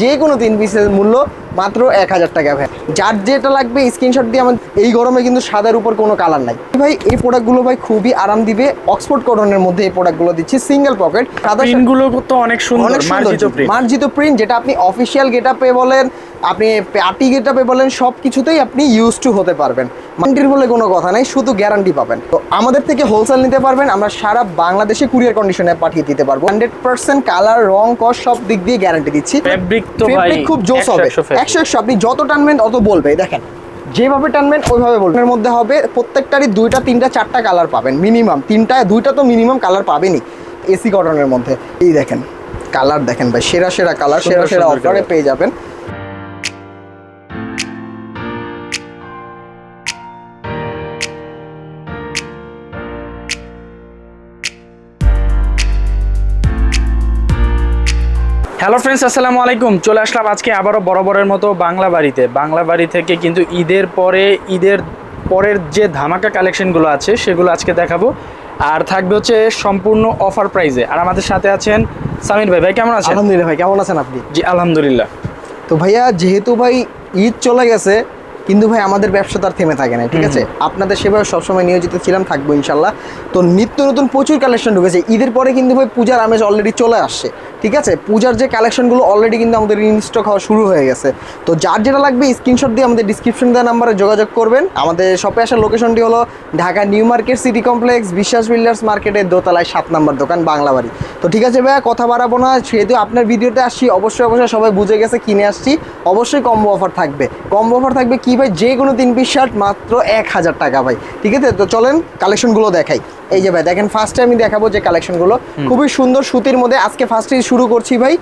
যে কোনো তিন পিসের মূল্য মাত্র এক হাজার টাকা ভাই। যার যেটা লাগবে স্ক্রিনশট দিয়ে আমার এই গরমে কিন্তু সাদার উপর কোনো কালার নাই। ভাই এই প্রোডাক্টগুলো ভাই খুবই আরাম দিবে। অক্সফোর্ড কটনের মধ্যে এই প্রোডাক্টগুলো দিচ্ছি সিঙ্গেল পকেট সাদা প্রিন্টগুলো তো অনেক সুন্দর অনেক সুন্দর মার্জিত প্রিন্ট মার্জিত প্রিন্ট যেটা আপনি অফিসিয়াল গেটআপে বলেন আপনি পার্টি গেটআপে বলেন সব কিছুতেই আপনি ইউজ টু হতে পারবেন। মান্টির বলে কোনো কথা নাই শুধু গ্যারান্টি পাবেন। তো আমাদের থেকে হোলসেল নিতে পারবেন আমরা সারা বাংলাদেশে কুরিয়ার কন্ডিশনে পাঠিয়ে দিতে পারব। হান্ড্রেড পার্সেন্ট কালার রং কস সব দিক দিয়ে গ্যারান্টি দিচ্ছি। ফেব্রিক তো ফেব্রিক খুব জোস হবে। একশো একশো আপনি যত টানবেন অত বলবে। দেখেন যেভাবে টানবেন ওইভাবে বলবেন এর মধ্যে হবে প্রত্যেকটারই দুইটা তিনটা চারটা কালার পাবেন মিনিমাম তিনটা দুইটা তো মিনিমাম কালার পাবেনই এসি কটনের মধ্যে। এই দেখেন কালার দেখেন ভাই সেরা সেরা কালার সেরা সেরা অফারে পেয়ে যাবেন। হ্যালো ফ্রেন্ডস আসসালামু আলাইকুম। চলে আসলাম আজকে আবারও বরাবরের মতো বাংলা বাড়িতে। বাংলা বাড়ি থেকে কিন্তু ঈদের পরে ঈদের পরের যে ধামাকা কালেকশনগুলো আছে সেগুলো আজকে দেখাবো। আর থাকবে হচ্ছে সম্পূর্ণ অফার প্রাইজে। আর আমাদের সাথে আছেন সামির ভাই। ভাই কেমন আছেন? আলহামদুলিল্লাহ ভাই কেমন আছেন আপনি? জি আলহামদুলিল্লাহ। তো ভাইয়া যেহেতু ভাই ঈদ চলে গেছে কিন্তু ভাই আমাদের ব্যবসা তো আর থেমে থাকে না ঠিক আছে? আপনাদের সেভাবে সবসময় নিয়োজিত ছিলাম থাকব ইনশাল্লাহ। তো নিত্য নতুন প্রচুর কালেকশন ঢুকেছে। ঈদের পরে কিন্তু ভাই পূজার আমেজ অলরেডি চলে আসছে। ঠিক আছে? পূজার যে কালেকশনগুলো অলরেডি কিন্তু আমাদের ইনস্টক হওয়া শুরু হয়ে গেছে। তো যার যেটা লাগবে স্ক্রিনশট দিয়ে আমাদের ডিসক্রিপশন দেওয়া নাম্বারে যোগাযোগ করবেন। আমাদের শপে আসার লোকেশনটি হলো Dhaka new market city complex Biswas builders মার্কেটের দোতলায় সাত নম্বর দোকান বাংলা বাড়ি। তো ঠিক আছে ভাইয়া কথা বাড়াবো না। সেহেতু আপনার ভিডিওতে আসছি অবশ্যই অবশ্যই সবাই বুঝে গেছে কিনে আসছি। অবশ্যই কম্বো অফার থাকবে। কম্বো অফার থাকবে কী ভাই? যে কোনো তিন পিস শার্ট মাত্র এক হাজার টাকা ভাই। ঠিক আছে? তো চলেন কালেকশনগুলো দেখাই। এই যে ভাই দেখেন ফার্স্টে আমি দেখাবো যে কালেকশনগুলো খুবই সুন্দর সুতির মধ্যে আজকে ফার্স্টে শুরু করছি ভাই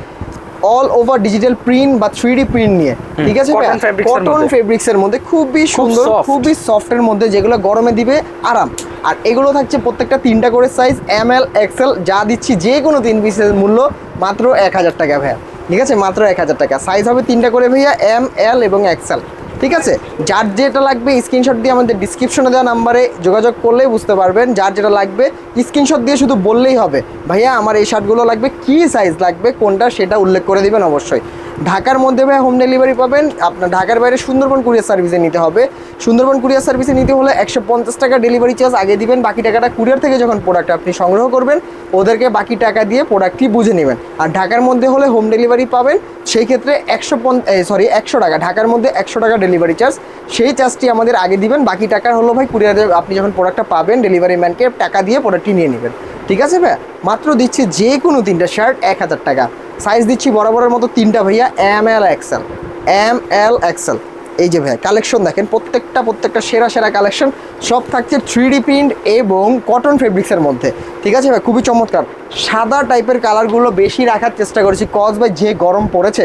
অল ওভার ডিজিটাল প্রিন্ট বা থ্রি ডি প্রিন্ট নিয়ে ঠিক আছে Cotton fabrics এর কটন মধ্যে। ফেব্রিক্সের মধ্যে খুবই সুন্দর। খুবই সফটের মধ্যে যেগুলো গরমে দিবে আরাম। আর এগুলো থাকছে প্রত্যেকটা তিনটা করে সাইজ এম এল এক্সেল যা দিচ্ছি যে কোনো তিন পিসের মূল্য মাত্র এক হাজার টাকা ভাইয়া। ঠিক আছে? মাত্র এক হাজার টাকা। সাইজ হবে তিনটা করে ভাইয়া এম এল এবং এক্সেল ঠিক আছে? যার যেটা লাগবে স্ক্রিনশট দিয়ে আমাদের ডিসক্রিপশনে দেওয়া নাম্বারে যোগাযোগ করলেই বুঝতে পারবেন। যার যেটা লাগবে স্ক্রিনশট দিয়ে শুধু বললেই হবে। ভাইয়া, আমার এই শার্টগুলো লাগবে, কী সাইজ লাগবে, কোনটা সেটা উল্লেখ করে দিবেন অবশ্যই। ঢাকার মধ্যে ভাই হোম ডেলিভারি পাবেন। আপনার ঢাকার বাইরে সুন্দরবন কুরিয়ার সার্ভিসে নিতে হবে। সুন্দরবন কুরিয়ার সার্ভিসে নিতে হলে একশো পঞ্চাশ টাকা ডেলিভারি চার্জ আগে দিবেন। বাকি টাকাটা কুরিয়ার থেকে যখন প্রোডাক্ট আপনি সংগ্রহ করবেন, ওদেরকে বাকি টাকা দিয়ে প্রোডাক্টটি বুঝে নেবেন। আর ঢাকার মধ্যে হলে হোম ডেলিভারি পাবেন, সেই ক্ষেত্রে একশো সরি একশো টাকা। ঢাকার মধ্যে একশো টাকা ডেলিভারি চার্জ সেই চার্জটি আমাদের আগে দিবেন। বাকি টাকা হলো ভাই কুরিয়ারে আপনি যখন প্রোডাক্টটা পাবেন ডেলিভারি ম্যানকে টাকা দিয়ে প্রোডাক্টটি নিয়ে নেবেন। ঠিক আছে ভাই? মাত্র দিচ্ছি যে কোনো তিনটা শার্ট এক হাজার টাকা। সাইজ দিচ্ছি বরাবরের মতো তিনটা ভাইয়া M L XL M L XL এই যে ভাইয়া কালেকশন দেখেন, প্রত্যেকটা প্রত্যেকটা সেরা সেরা কালেকশন সব থাকছে থ্রি প্রিন্ট এবং কটন ফেব্রিক্সের মধ্যে। ঠিক আছে ভাই? খুবই চমৎকার। সাদা টাইপের কালারগুলো বেশি রাখার চেষ্টা করেছি কজ ভাই যে গরম পড়েছে,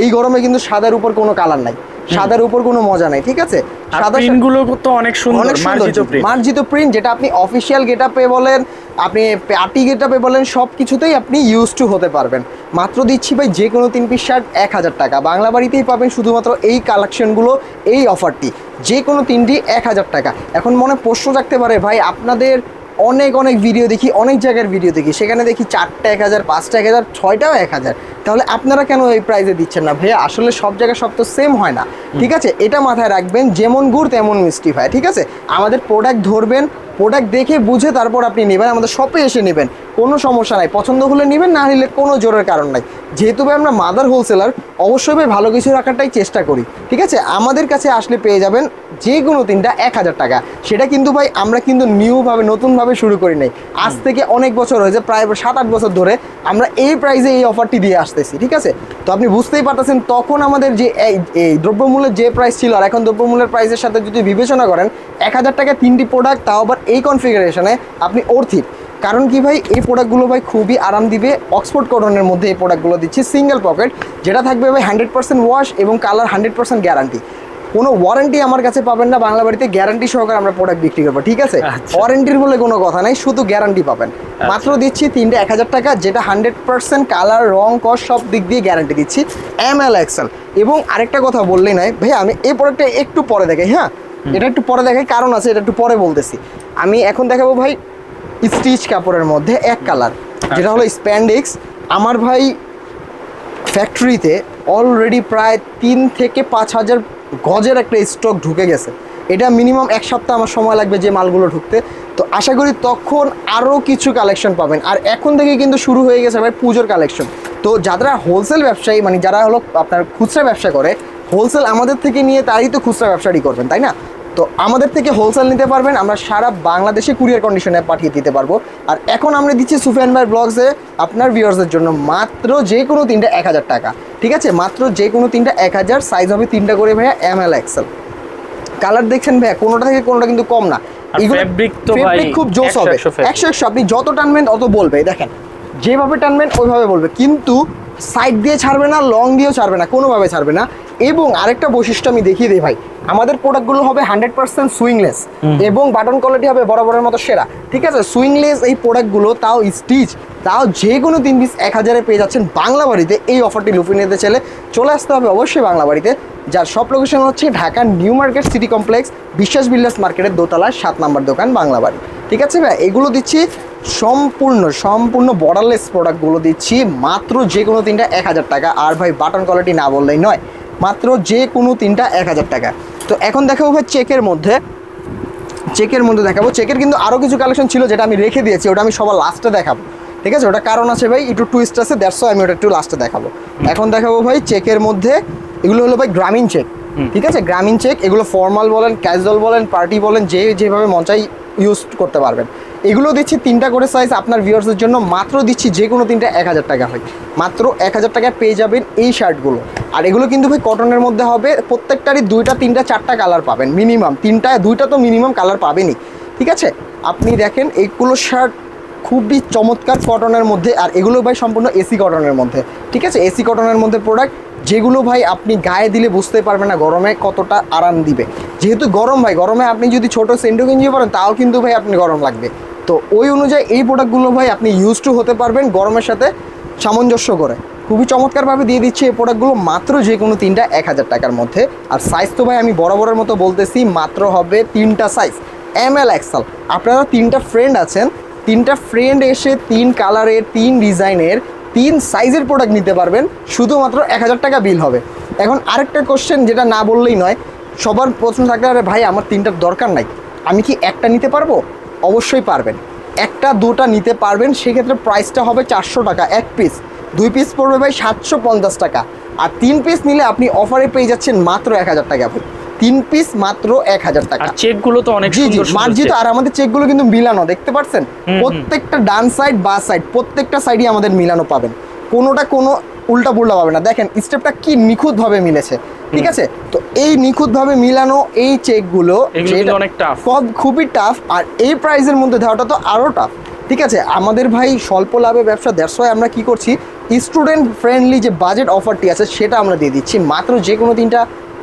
এই গরমে কিন্তু সাদার উপর কোনো কালার নাই। সাদার উপর কোনো মজা নাই ঠিক আছে? সাদা প্রিন্টগুলো তো অনেক সুন্দর অনেক সুন্দর মার্জিত প্রিন্ট মার্জিত প্রিন্ট যেটা আপনি অফিসিয়াল গেটআপে বলেন আপনি পার্টি গেটআপে বলেন সব কিছুতেই আপনি ইউজ টু হতে পারবেন। মাত্র দিচ্ছি ভাই যে কোনো তিন পিস শার্ট এক হাজার টাকা। বাংলা বাড়িতেই পাবেন শুধুমাত্র এই কালেকশনগুলো এই অফারটি যে কোনো তিনটি এক হাজার টাকা। এখন মনে প্রশ্ন থাকতে পারে ভাই আপনাদের অনেক অনেক ভিডিও দেখি অনেক জায়গার ভিডিও দেখি। সেখানে দেখি চারটা এক হাজার পাঁচটা এক হাজার ছয়টাও এক হাজার। তাহলে আপনারা কেন এই প্রাইজে দিচ্ছেন না? ভাইয়া আসলে সব জায়গায় সব তো সেম হয় না। ঠিক আছে? এটা মাথায় রাখবেন যেমন গুড় তেমন মিষ্টি হয় ঠিক আছে? আমাদের প্রোডাক্ট ধরবেন প্রোডাক্ট দেখে বুঝে তারপর আপনি নেবেন আমাদের শপে এসে নেবেন। কোনো সমস্যা নাই। পছন্দ হলে নেবেন, না নিলে কোনো জোরের কারণ নাই। যেহেতু ভাই আমরা মাদার হোলসেলার অবশ্যই ভাই ভালো কিছু রাখাটাই চেষ্টা করি। ঠিক আছে? আমাদের কাছে আসলে পেয়ে যাবেন যে কোনো তিনটা এক হাজার টাকা। সেটা কিন্তু ভাই আমরা কিন্তু নিউভাবে নতুনভাবে শুরু করি নাই। আজ থেকে অনেক বছর হয়েছে, প্রায় সাত আট বছর ধরে আমরা এই প্রাইসে এই অফারটি দিয়ে আসতেছি, ঠিক আছে? তো আপনি বুঝতেই পারতেছেন, তখন আমাদের যে এই এই দ্রব্যমূল্যের যে প্রাইস ছিল আর এখন দ্রব্যমূল্যের প্রাইসের সাথে যদি বিবেচনা করেন, এক হাজার টাকা তিনটি প্রোডাক্ট তাও আবার এই কনফিগারেশনে আপনি অর্থিত। কারণ কি ভাই এই প্রোডাক্টগুলো ভাই খুবই আরাম দিবে। অক্সফোর্ড কটনের মধ্যে এই প্রোডাক্টগুলো দিচ্ছি সিঙ্গেল পকেট যেটা থাকবে ভাই হান্ড্রেড পার্সেন্ট ওয়াশ এবং কালার হান্ড্রেড পার্সেন্ট গ্যারান্টি কোনো ওয়ারেন্টি আমার কাছে পাবেন না বাংলা বাড়িতে গ্যারান্টি সহকারে আমরা প্রোডাক্ট বিক্রি করব ঠিক আছে? আচ্ছা। ওয়ারেন্টির বলে কোনো কথা নাই শুধু গ্যারান্টি পাবেন। মাত্র দিচ্ছি তিনটে এক হাজার টাকা যেটা হান্ড্রেড পার্সেন্ট কালার রং কস সব দিক দিয়ে গ্যারান্টি দিচ্ছি। এম এল এক্সেল এবং আরেকটা কথা বললেই নয় ভাই আমি এই প্রোডাক্টটা একটু পরে দেখাই হ্যাঁ? এটা একটু পরে দেখাই কারণ আছে এটা একটু পরে বলতেছি। আমি এখন দেখাবো ভাই স্টিচ কাপড়ের মধ্যে এক কালার যেটা হলো স্প্যান্ডিক্স। আমার ভাই ফ্যাক্টরিতে অলরেডি প্রায় তিন থেকে পাঁচ হাজার গজের একটা স্টক ঢুকে গেছে। এটা মিনিমাম এক সপ্তাহ আমার সময় লাগবে যে মালগুলো ঢুকতে। তো আশা করি তখন আরও কিছু কালেকশন পাবেন। আর এখন থেকে কিন্তু শুরু হয়ে গেছে ভাই পুজোর কালেকশন তো যারা হোলসেল ব্যবসায়ী মানে যারা হলো আপনার খুচরা ব্যবসা করে হোলসেল আমাদের থেকে নিয়ে তারই তো খুচরা ব্যবসাটি করবেন তাই না? তো আমাদের থেকে হোলসেল নিতে পারবেন আমরা সারা বাংলাদেশে কুরিয়ার কন্ডিশনে পাঠিয়ে দিতে পারব। আর এখন আমরা দিচ্ছি সুফিয়ান ভাই ব্লগসে আপনার ভিউয়ার্সদের জন্য মাত্র যে কোনো তিনটা এক হাজার টাকা। ঠিক আছে? মাত্র যে কোনো তিনটা এক হাজার সাইজ হবে তিনটা করে ভাইয়া এম এল এক্সেল কালার দেখছেন ভাইয়া কোনোটা থেকে কোনোটা কিন্তু কম না। তো ভাই খুব জোস হবে। একশো একশো আপনি যত টানবেন অত বলবে। দেখেন যেভাবে টানবেন ওইভাবে বলবে। কিন্তু সাইড দিয়ে ছাড়বে না লং দিয়েও ছাড়বে না কোনোভাবে ছাড়বে না। এবং আরেকটা বৈশিষ্ট্য আমি দেখিয়ে দিই ভাই আমাদের প্রোডাক্টগুলো হবে হান্ড্রেড পার্সেন্ট সুইংলেস এবং বাটন কোয়ালিটি হবে বরাবরের মতো সেরা ঠিক আছে? সুইংলেস এই প্রোডাক্টগুলো তাও স্টিচ তাও যে কোনো তিন পিস এক হাজারে পেয়ে যাচ্ছেন বাংলা বাড়িতে এই অফারটি লুফিয়ে নিতে চাইলে চলে আসতে হবে অবশ্যই বাংলা বাড়িতে যার সব লোকেশন হচ্ছে Dhaka new market city complex Biswas builders মার্কেটের দোতলায় সাত নম্বর দোকান বাংলা বাড়ি ঠিক আছে ভাই? এগুলো দিচ্ছি সম্পূর্ণ সম্পূর্ণ বর্ডারলেস প্রোডাক্টগুলো দিচ্ছি। মাত্র যে কোনো তিনটা এক হাজার টাকা। আর ভাই বাটন কোয়ালিটি না বললেই নয়। মাত্র যে কোনো তিনটা এক হাজার টাকা। তো এখন দেখাবো ভাই চেকের মধ্যে। চেকের মধ্যে দেখাবো। চেকের কিন্তু আরও কিছু কালেকশন ছিল যেটা আমি রেখে দিয়েছি। ওটা আমি সবার লাস্টে দেখাবো। ঠিক আছে? ওটা কারণ আছে ভাই একটু টুইস্ট আছে দেড়শো আমি ওটা একটু লাস্টে দেখাবো। এখন দেখাবো ভাই চেকের মধ্যে এগুলো হলো ভাই গ্রামীণ চেক ঠিক আছে? গ্রামীণ চেক এগুলো ফর্মাল বলেন ক্যাজুয়াল বলেন পার্টি বলেন যে যেভাবে মন চাই ইউজ করতে পারবেন। এগুলো দিচ্ছি তিনটা করে সাইজ আপনার ভিউয়ার্সের জন্য। মাত্র দিচ্ছি যে কোনো তিনটা এক হাজার টাকা হয়। মাত্র এক হাজার টাকায় পেয়ে যাবেন এই শার্টগুলো আর এগুলো কিন্তু ভাই কটনের মধ্যে হবে। প্রত্যেকটারই দুইটা, তিনটা, চারটা কালার পাবেন মিনিমাম তিনটা, দুইটা তো মিনিমাম কালার পাবেনই। ঠিক আছে? আপনি দেখেন, এইগুলো শার্ট খুবই চমৎকার কটনের মধ্যে। আর এগুলো ভাই সম্পূর্ণ এসি কটনের মধ্যে। ঠিক আছে? এসি কটনের মধ্যে প্রোডাক্ট যেগুলো ভাই আপনি গায়ে দিলে বুঝতে পারবেন না গরমে কতটা আরাম দিবে। যেহেতু গরম ভাই, গরমে আপনি যদি ছোট সেন্ডো গেঞ্জি পরেন, তাও কিন্তু ভাই আপনি গরম লাগবে। তো ওই অনুযায়ী এই প্রোডাক্টগুলো ভাই আপনি ইউজ টু হতে পারবেন গরমের সাথে সামঞ্জস্য করে। খুবই চমৎকারভাবে দিয়ে দিচ্ছে এই প্রোডাক্টগুলো মাত্র যে কোনো তিনটা এক হাজার টাকার মধ্যে। আর সাইজ তো ভাই আমি বরাবরের মতো বলতেছি, মাত্র হবে তিনটা সাইজ এম এল এক্সাল আপনারা তিনটা ফ্রেন্ড আছেন, তিনটা ফ্রেন্ড এসে তিন কালারের তিন ডিজাইনের তিন সাইজের প্রোডাক্ট নিতে পারবেন, শুধুমাত্র এক হাজার টাকা বিল হবে। এখন আরেকটা কোশ্চেন যেটা না বললেই নয়, সবার প্রশ্ন থাকলে, আরে ভাই, আমার তিনটার দরকার নাই, আমি কি একটা নিতে পারব? অবশ্যই পারবেন। একটা, দুটা নিতে পারবেন, সেক্ষেত্রে প্রাইসটা হবে চারশো টাকা, এক পিস দুই পিস পড়বে ভাই সাতশো পঞ্চাশ টাকা। আর তিন পিস নিলে আপনি অফারে পেয়ে যাচ্ছেন মাত্র এক হাজার টাকা, ভাই। তিন পিস মাত্র এক হাজার টাকা। আর চেকগুলো তো অনেক মার্জিত আর আমাদের চেকগুলো কিন্তু মিলানো দেখতে পাচ্ছেন প্রত্যেকটা ডান সাইড বা সাইড প্রত্যেকটা সাইডই আমাদের মিলানো পাবেন। কোনোটা কোনো উল্টা পুল্টা পাবে না। দেখেন স্টেপটা কি নিখুঁতভাবে মিলেছে ঠিক আছে? তো এই নিখুঁতভাবে মিলানো এই চেকগুলো অনেক। সব খুবই টাফ আর এই প্রাইসের মধ্যে দেওয়াটা তো আরও টাফ ঠিক আছে? আমাদের ভাই স্বল্প লাভে ব্যবসা দ্যাটস ওয়াই আমরা কি করছি স্টুডেন্ট ফ্রেন্ডলি যে বাজেট অফারটি আছে সেটা আমরা দিয়ে দিচ্ছি। মাত্র যে কোনো তিনটা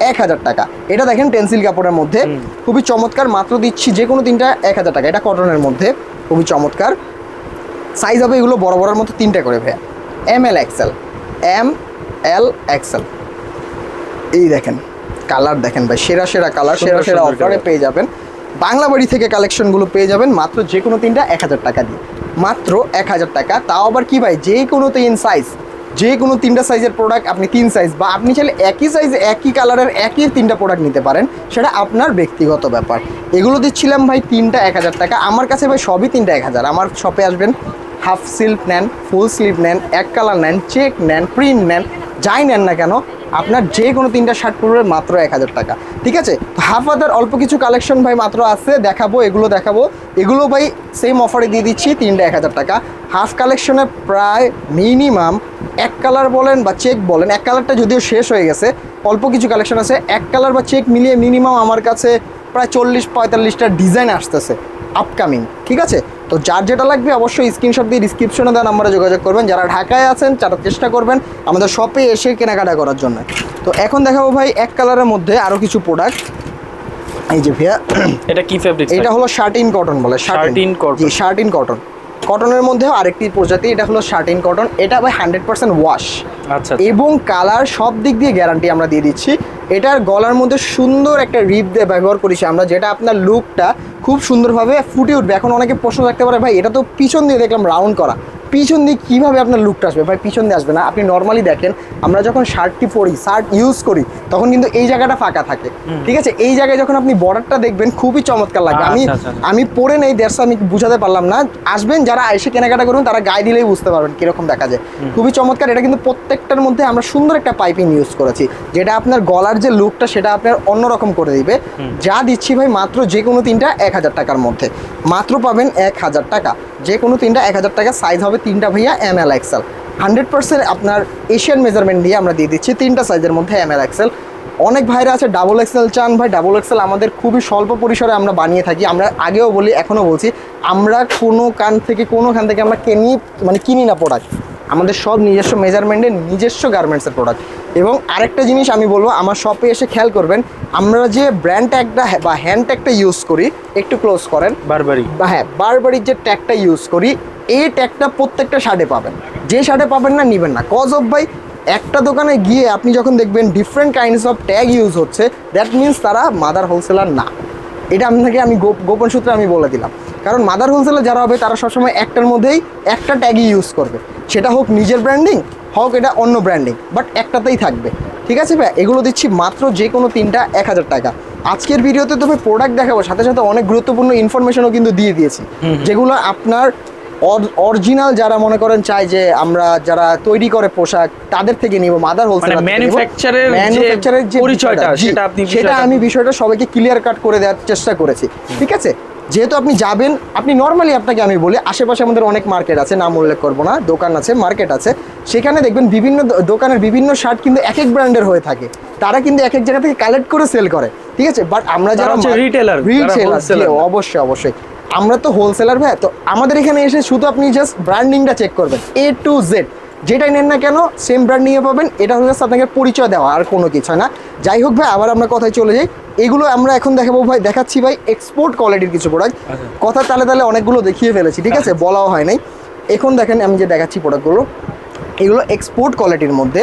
এক হাজার টাকা। এটা দেখেন টেন্সিল কাপড়ের মধ্যে। খুবই চমৎকার মাত্র দিচ্ছি যে কোনো তিনটা এক হাজার টাকা। এটা কটনের মধ্যে। খুবই চমৎকার। সাইজ হবে এগুলো বড় বড়ের মতো তিনটা করে ভাইয়া। M L XL M L XL এই দেখেন কালার দেখেন ভাই সেরা সেরা কালার সেরা সেরা অফারে পেয়ে যাবেন। বাংলা বাড়ি থেকে কালেকশনগুলো পেয়ে যাবেন মাত্র যে কোনো তিনটা এক হাজার টাকা দিয়ে। মাত্র এক হাজার টাকা। তাও আবার কি ভাই যে কোনো তিন সাইজ যে কোনো তিনটা সাইজের প্রোডাক্ট আপনি তিন সাইজ বা আপনি চাইলে একই সাইজ একই কালারের একই তিনটা প্রোডাক্ট নিতে পারেন, সেটা আপনার ব্যক্তিগত ব্যাপার। এগুলো দিচ্ছিলাম ভাই তিনটা এক হাজার টাকা। আমার কাছে ভাই সবই তিনটা এক হাজার। আমার শপে আসবেন হাফ সিল্ক নেন ফুল স্লিভ নেন, এক কালার নেন চেক নেন প্রিন্ট নেন যাই নেন না কেন, আপনার যে কোনো তিনটা শার্ট পড়বে মাত্র এক হাজার টাকা। ঠিক আছে? তো হাফ আদার অল্প কিছু কালেকশন ভাই মাত্র আছে, দেখাবো, এগুলো দেখাবো। এগুলো ভাই সেম অফারে দিয়ে দিচ্ছি, তিনটা এক হাজার টাকা। হাফ কালেকশনে প্রায় মিনিমাম এক কালার বলেন বা চেক বলেন, এক কালারটা যদিও শেষ হয়ে গেছে, অল্প কিছু কালেকশন আছে, এক কালার বা চেক মিলিয়ে মিনিমাম আমার কাছে প্রায় চল্লিশ পঁয়তাল্লিশটা ডিজাইন আসতেছে আপকামিং ঠিক আছে? তো যার যেটা লাগবে অবশ্যই স্ক্রিনশট দিয়ে ডিসক্রিপশনে দেওয়া নাম্বারে যোগাযোগ করবেন। যারা ঢাকায় আছেন তারা চেষ্টা করবেন আমাদের শপে এসে কেনাকাটা করার জন্য। তো এখন দেখাবো ভাই এক কালারের মধ্যে আরও কিছু প্রোডাক্ট এই যে ভাইয়া এটা কি ফেব্রিক এটা হলো শার্টিন কটন বলে শার্টিন। কটন জি শার্টিন কটন কটনের মধ্যে আরেকটি প্রজাতি এটা হলো শার্টিন কটন। এটা ভাই হান্ড্রেড পার্সেন্ট ওয়াশ। আচ্ছা এবং কালার সব দিক দিয়ে গ্যারান্টি আমরা দিয়ে দিচ্ছি। এটার গলার মধ্যে সুন্দর একটা রিপ দিয়ে ব্যবহার করেছি আমরা যেটা আপনার লুকটা খুব সুন্দরভাবে ফুটে উঠবে। এখন অনেকে প্রশ্ন রাখতে পারে ভাই এটা তো পিছন দিয়ে দেখলাম রাউন্ড করা। পিছন দিয়ে কীভাবে আপনার লুকটা আসবে? ভাই পিছন দিয়ে আসবে না। আপনি নর্মালি দেখেন আমরা যখন শার্টটি পরি শার্ট ইউজ করি তখন কিন্তু এই জায়গাটা ফাঁকা থাকে। ঠিক আছে? এই জায়গায় যখন আপনি বর্ডারটা দেখবেন খুবই চমৎকার লাগবে আমি আচ্ছা, আচ্ছা, আচ্ছা। আমি পরে নেই দেড়শো আমি বুঝাতে পারলাম না। আসবেন যারা এসে কেনাকাটা করুন তারা গায়ে দিলেই বুঝতে পারবেন কীরকম দেখা যায়। খুবই চমৎকার। এটা কিন্তু প্রত্যেকটার মধ্যে আমরা সুন্দর একটা পাইপিং ইউজ করেছি। যেটা আপনার গলার যে লুকটা সেটা আপনার অন্যরকম করে দিবে। যা দিচ্ছি ভাই মাত্র যে কোনো তিনটা এক হাজার টাকার মধ্যে। মাত্র পাবেন এক হাজার টাকা। যে কোনো তিনটা এক হাজার টাকা সাইজ হবে তিনটা ভাইয়া M L XL hundred percent আপনার এশিয়ান মেজারমেন্ট দিয়ে আমরা দিয়ে দিচ্ছি তিনটা সাইজের মধ্যে এম এল এক্সেল অনেক ভাইরা আছে ডাবল এক্সেল চান ভাই ডাবল এক্সেল আমাদের খুবই স্বল্প পরিসরে আমরা বানিয়ে থাকি। আমরা আগেও বলি এখনও বলছি আমরা কোনো কান থেকে কোনো খান থেকে আমরা কিনি মানে কিনি না প্রোডাক্ট আমাদের সব নিজস্ব মেজারমেন্টের নিজস্ব গার্মেন্টসের প্রোডাক্ট এবং আরেকটা জিনিস আমি বলব আমার শপে এসে খেয়াল করবেন আমরা যে ব্র্যান্ড ট্যাগটা বা হ্যান্ড ট্যাগটা ইউজ করি একটু ক্লোজ করেন। বারবারই। বা হ্যাঁ বারবারির যে ট্যাগটা ইউজ করি এই ট্যাগটা প্রত্যেকটা শার্টে পাবেন। যে শার্টে পাবেন না নেবেন না। কজ অফ বাই একটা দোকানে গিয়ে আপনি যখন দেখবেন different kinds of tag use হচ্ছে দ্যাট মিনস তারা মাদার হোলসেলার না। এটা আপনাকে আমি গোপন সূত্রে আমি বলে দিলাম। কারণ মাদার হোলসেলার যারা হবে তারা সবসময় একটার মধ্যেই একটা ট্যাগই ইউজ করবে। সেটা হোক নিজের ব্র্যান্ডিং হোক এটা অন্য ব্র্যান্ডিং বাট একটাতেই থাকবে। ঠিক আছে ভাই? এগুলো দিচ্ছি মাত্র যে কোনো তিনটা এক হাজার টাকা। আজকের ভিডিওতে তো ভাই প্রোডাক্ট দেখাবো সাথে সাথে অনেক গুরুত্বপূর্ণ ইনফরমেশনও কিন্তু দিয়ে দিয়েছি। যেগুলো আপনার অরিজিনাল যারা মনে করেন চাই যে আমরা যারা তৈরি করে পোশাক তাদের থেকে নিব মাদার হোলসেল মানে manufacturer যে পরিচয়টা, সেটা আপনি সেটা আমি বিষয়টা সবাইকে ক্লিয়ার কাট করে দেওয়ার চেষ্টা করেছি ঠিক আছে? যেহেতু আপনি যাবেন আপনি নর্মালি আপনাকে আমি বলি আশেপাশে আমাদের অনেক মার্কেট আছে নাম উল্লেখ করব না দোকান আছে মার্কেট আছে। সেখানে দেখবেন বিভিন্ন দোকানের বিভিন্ন শার্ট কিন্তু এক এক ব্র্যান্ডের হয়ে থাকে। তারা কিন্তু এক এক জায়গা থেকে কালেক্ট করে সেল করে ঠিক আছে? বাট আমরা যারা তারা রিটেলার অবশ্যই অবশ্যই। আমরা তো হোলসেলার ভাই তো আমাদের এখানে এসে শুধু আপনি জাস্ট ব্র্যান্ডিংটা চেক করবেন। এ টু জেড যেটাই নেন না কেন সেম ব্র্যান্ডিংয়ে পাবেন এটা হচ্ছে আপনাকে পরিচয় দেওয়া আর কোনো কিছু না। যাই হোক ভাই আবার আমরা কথায় চলে যাই। এগুলো আমরা এখন দেখাবো ভাই দেখাচ্ছি ভাই এক্সপোর্ট কোয়ালিটির কিছু প্রোডাক্ট আচ্ছা। কথা তালে তালে অনেকগুলো দেখিয়ে ফেলেছি ঠিক আছে? বলাও হয় নাই। এখন দেখেন আমি যে দেখাচ্ছি প্রোডাক্টগুলো এগুলো এক্সপোর্ট কোয়ালিটির মধ্যে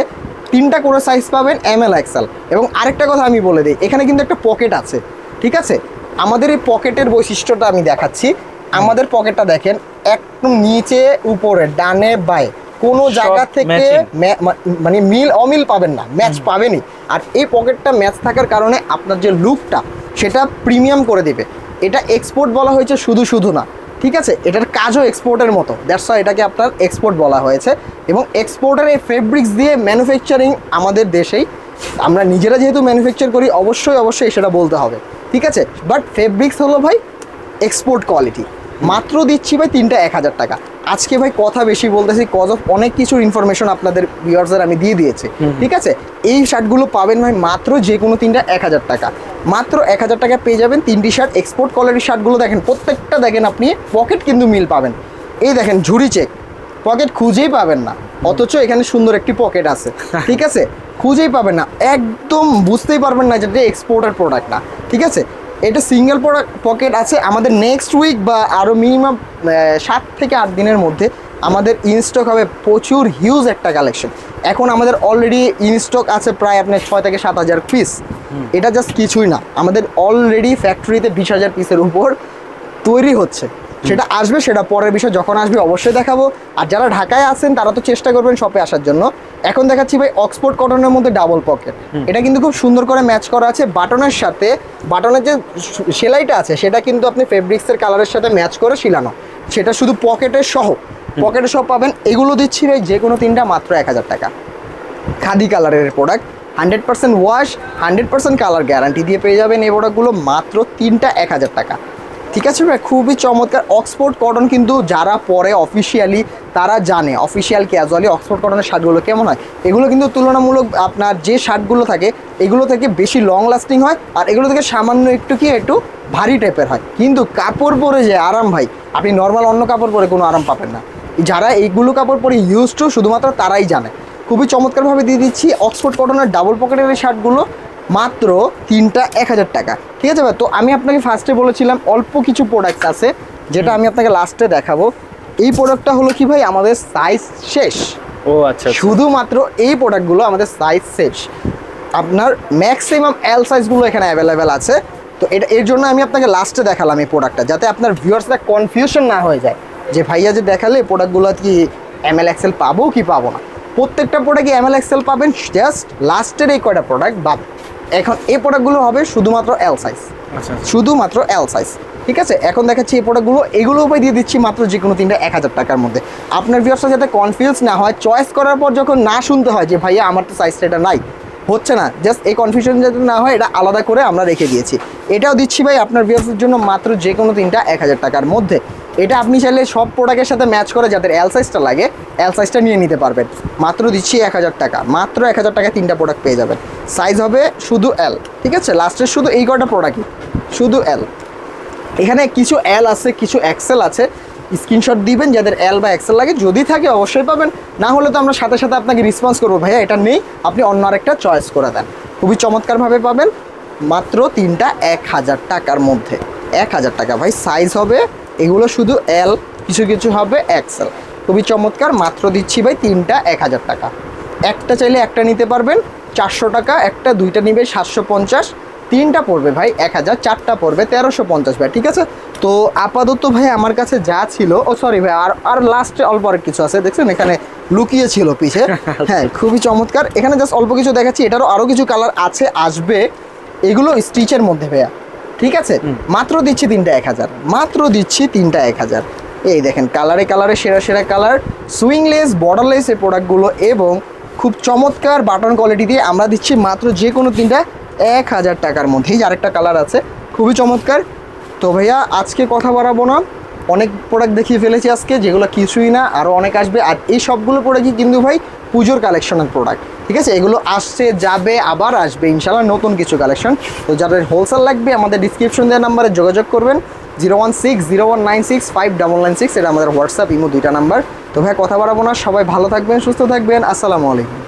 তিনটা করে সাইজ পাবেন এম এল এক্সেল এবং আরেকটা কথা আমি বলে দিই এখানে কিন্তু একটা পকেট আছে ঠিক আছে? আমাদের এই পকেটের বৈশিষ্ট্যটা আমি দেখাচ্ছি। আমাদের পকেটটা দেখেন একদম নিচে উপরে ডানে বায়ে। কোনো জায়গা থেকে মানে মিল অমিল পাবেন না ম্যাচ পাবেনই। আর এই পকেটটা ম্যাচ থাকার কারণে আপনার যে লুকটা সেটা প্রিমিয়াম করে দেবে। এটা এক্সপোর্ট বলা হয়েছে শুধু শুধু না ঠিক আছে? এটার কাজও এক্সপোর্টের মতো। দ্যাটস এটাকে আপনার এক্সপোর্ট বলা হয়েছে। এবং এক্সপোর্টের এই ফেব্রিক্স দিয়ে ম্যানুফ্যাকচারিং আমাদের দেশেই আমরা নিজেরা যেহেতু ম্যানুফ্যাকচার করি অবশ্যই অবশ্যই সেটা বলতে হবে। ঠিক আছে? বাট ফেব্রিক্স হলো ভাই এক্সপোর্ট কোয়ালিটি মাত্র দিচ্ছি ভাই তিনটা এক হাজার টাকা। আজকে ভাই কথা বেশি বলতেছি কজ অফ অনেক কিছুর ইনফরমেশন আপনাদের ভিউয়ার্সদের আমি দিয়ে দিয়েছি। ঠিক আছে? এই শার্টগুলো পাবেন ভাই মাত্র যে কোনো তিনটা এক হাজার টাকা। মাত্র এক হাজার টাকা পেয়ে যাবেন তিনটি শার্ট এক্সপোর্ট কোয়ালিটির শার্টগুলো দেখেন প্রত্যেকটা দেখেন আপনি পকেট কিন্তু মিল পাবেন। এই দেখেন ঝুড়ি চেক পকেট খুঁজেই পাবেন না। অথচ এখানে সুন্দর একটি পকেট আছে। ঠিক আছে? খুঁজেই পাবেন না। একদম বুঝতেই পারবেন না যে এক্সপোর্টার প্রোডাক্ট না। ঠিক আছে? এটা সিঙ্গেল প্রোডাক্ট পকেট আছে। আমাদের নেক্সট উইক বা আরও মিনিমাম সাত থেকে আট দিনের মধ্যে আমাদের ইনস্টক হবে প্রচুর হিউজ একটা কালেকশন এখন আমাদের অলরেডি ইনস্টক আছে প্রায় আপনার ছয় থেকে সাত হাজার পিস এটা জাস্ট কিছুই না। আমাদের অলরেডি ফ্যাক্টরিতে বিশ হাজার পিসের উপর তৈরি হচ্ছে। সেটা আসবে সেটা পরের বিষয় যখন আসবে অবশ্যই দেখাবো। আর যারা ঢাকায় আছেন তারা তো চেষ্টা করবেন শপে আসার জন্য। এখন দেখাচ্ছি ভাই অক্সফোর্ড কটনের মধ্যে ডাবল পকেট এটা কিন্তু খুব সুন্দর করে ম্যাচ করা আছে। বাটনের সাথে বাটনের যে সেলাইটা আছে সেটা কিন্তু আপনি ফেব্রিক্সের কালারের সাথে ম্যাচ করে শিলানো। সেটা শুধু পকেটের সহ। পকেটের সহ পাবেন। এগুলো দিচ্ছি ভাই যে কোনো তিনটা মাত্র এক হাজার টাকা। খাদি কালারের product hundred percent wash hundred percent colour guarantee দিয়ে পেয়ে যাবেন এই প্রোডাক্টগুলো মাত্র তিনটা এক হাজার টাকা। ঠিক আছে ভাই, খুবই চমৎকার। অক্সফোর্ড কটন কিন্তু যারা পরে অফিসিয়ালি তারা জানে অফিসিয়াল ক্যাজুয়ালি অক্সফোর্ড কটনের শার্টগুলো কেমন হয়। এগুলো কিন্তু তুলনামূলক আপনার যে শার্টগুলো থাকে, এগুলো থেকে বেশি লং লাস্টিং হয়, আর এগুলো থেকে সামান্য একটু কি একটু ভারী টাইপের হয়। কিন্তু কাপড় পরে যে আরাম ভাই, আপনি নর্মাল অন্য কাপড় পরে কোনো আরাম পাবেন না। যারা এইগুলো কাপড় পরে ইউজ টু শুধুমাত্র তারাই জানে। খুবই চমৎকারভাবে দিয়ে দিচ্ছি অক্সফোর্ড কটনের ডাবল পকেটের এই শার্টগুলো। মাত্র তিনটা এক হাজার টাকা। ঠিক আছে ভাই? তো আমি আপনাকে ফার্স্টে বলেছিলাম অল্প কিছু প্রোডাক্ট আছে যেটা আমি আপনাকে লাস্টে দেখাবো। এই প্রোডাক্টটা হলো কি ভাই? আমাদের সাইজ শেষ। ও আচ্ছা আচ্ছা। শুধুমাত্র এই প্রোডাক্টগুলো আমাদের সাইজ শেষ। আপনার ম্যাক্সিমাম এল সাইজগুলো এখানে অ্যাভেলেবেল আছে। তো এটা এর জন্য আমি আপনাকে লাস্টে দেখালাম এই প্রোডাক্টটা যাতে আপনার ভিউয়ার্সরা কনফিউশন না হয়ে যায়। যে ভাইয়া যে দেখালে প্রোডাক্টগুলো কি এম এল এক্সেল পাবো কি পাবো না? প্রত্যেকটা প্রোডাক্টে এম এল এক্সেল পাবেন জাস্ট লাস্টের এই কয়টা প্রোডাক্ট বাদ। এখন এই প্রোডাক্টগুলো হবে শুধুমাত্র এল সাইজ আচ্ছা শুধুমাত্র এল সাইজ ঠিক আছে? এখন দেখাচ্ছি এই প্রোডাক্টগুলো এগুলো উপায় দিয়ে দিচ্ছি মাত্র যে কোনো তিনটা এক হাজার টাকার মধ্যে। আপনার ভিউয়ার্সরা যাতে কনফিউজ না হয় চয়েস করার পর যখন না শুনতে হয় যে ভাইয়া আমার তো সাইজটা এটা নাই। হচ্ছে না। জাস্ট এই কনফিউশন যাতে না হয় এটা আলাদা করে আমরা রেখে দিয়েছি। এটাও দিচ্ছি ভাই আপনার ভিউয়ার্সের জন্য মাত্র যে কোনো তিনটা এক হাজার টাকার মধ্যে। এটা আপনি চাইলে সব প্রোডাক্টের সাথে ম্যাচ করে যাদের এল সাইজটা লাগে এল সাইজটা নিয়ে নিতে পারবেন। মাত্র দিচ্ছি এক হাজার টাকা। মাত্র এক হাজার টাকায় তিনটা প্রোডাক্ট পেয়ে যাবেন। সাইজ হবে শুধু এল ঠিক আছে? লাস্টের শুধু এই কটা প্রোডাক্টই শুধু এল এখানে কিছু এল আছে, কিছু এক্সেল আছে। স্ক্রিনশট দিবেন, যাদের এল বা এক্সেল লাগে। যদি থাকে, অবশ্যই পাবেন। না হলে তো আমরা সাথে সাথে আপনাকে রেসপন্স করব। ভাইয়া, এটা নেই। আপনি অন্য আরেকটা চয়েস করে দেন। খুবই চমৎকারভাবে পাবেন। মাত্র তিনটা এক হাজার টাকার মধ্যে। এক হাজার টাকা। ভাই সাইজ হবে এগুলো শুধু এল কিছু কিছু হবে এক্সেল খুবই চমৎকার মাত্র দিচ্ছি ভাই তিনটা এক হাজার টাকা। একটা চাইলে একটা নিতে পারবেন চারশো টাকা একটা দুইটা নিবে সাতশো পঞ্চাশ তিনটা পড়বে ভাই এক হাজার চারটা পড়বে তেরোশো পঞ্চাশ ভাই ঠিক আছে? তো আপাতত ভাই আমার কাছে যা ছিল ও সরি ভাই আর আর লাস্টে অল্প অনেক কিছু আছে দেখছেন? এখানে লুকিয়ে ছিল পিছে। হ্যাঁ খুবই চমৎকার। এখানে জাস্ট অল্প কিছু দেখাচ্ছি এটারও আরও কিছু কালার আছে আসবে। এগুলো স্টিচের মধ্যে ভাইয়া। ঠিক আছে? মাত্র দিচ্ছি তিনটা এক হাজার। মাত্র দিচ্ছি তিনটা এক হাজার। এই দেখেন কালারে কালারে সেরা সেরা কালার সুইংলেস বর্ডারলেস এই প্রোডাক্টগুলো এবং খুব চমৎকার বাটন কোয়ালিটি দিয়ে আমরা দিচ্ছি মাত্র যে কোনো তিনটা এক হাজার টাকার মধ্যে। এই আরেকটা কালার আছে খুবই চমৎকার। তো ভাইয়া আজকে কথা বাড়াবো না। অনেক প্রোডাক্ট দেখিয়ে ফেলেছি আজকে যেগুলো কিছুই না আরও অনেক আসবে। আর এই সবগুলো প্রোডাক্টই কিন্তু ভাই পুজোর কালেকশনের প্রোডাক্ট ঠিক আছে? এগুলো আসছে, যাবে, আবার আসবে ইনশাল্লাহ নতুন কিছু কালেকশন তো যাদের হোলসেল লাগবে, আমাদের ডিসক্রিপশন দেওয়া নাম্বারে যোগাযোগ করবেন। Zero one six zero one nine six five double nine six এটা আমাদের হোয়াটসঅ্যাপ ইমো দুইটা নাম্বার তো ভাই, কথা বাড়াবো না, সবাই ভালো থাকবেন, সুস্থ থাকবেন। আসসালামু আলাইকুম।